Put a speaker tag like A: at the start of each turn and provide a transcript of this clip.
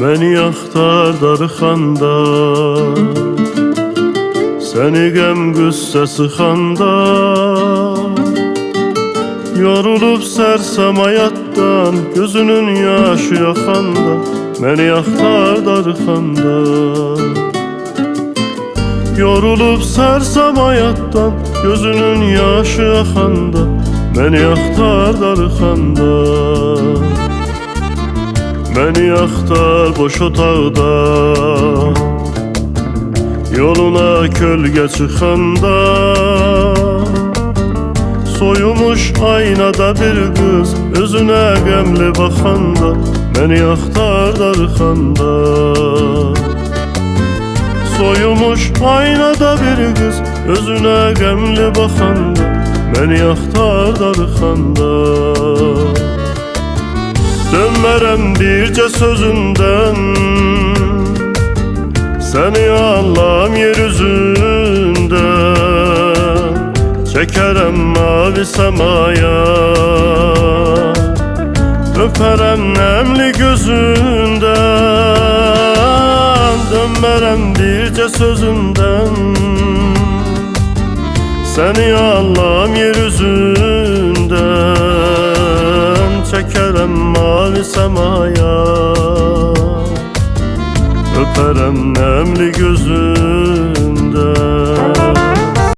A: Beni aktar darıxanda Seni gəm qüssə sıxanda Yorulub sərsəm həyatdan Gözünün yaşı yaxanda Məni axtar darıxanda. Yorulub sərsəm həyatdan Gözünün yaşı axanda Məni axtar darıxanda Məni axtar boş otaqda Yoluna kölgə çıxanda Soyumuş aynada bir qız Özünə qəmli baxanda Məni axtar darıxanda Soyumuş aynada bir qız Özünə qəmli baxanda Məni axtar darıxanda Dönmərəm bircə sözündən Səni anlam yer üzündə Çəkərəm mavi səmaya Öpərəm nəmli gözündən Dönmərəm bircə sözündən Səni anlam yer üzündən Çəkərəm mavi səmaya Öpərəm nəmli gözündən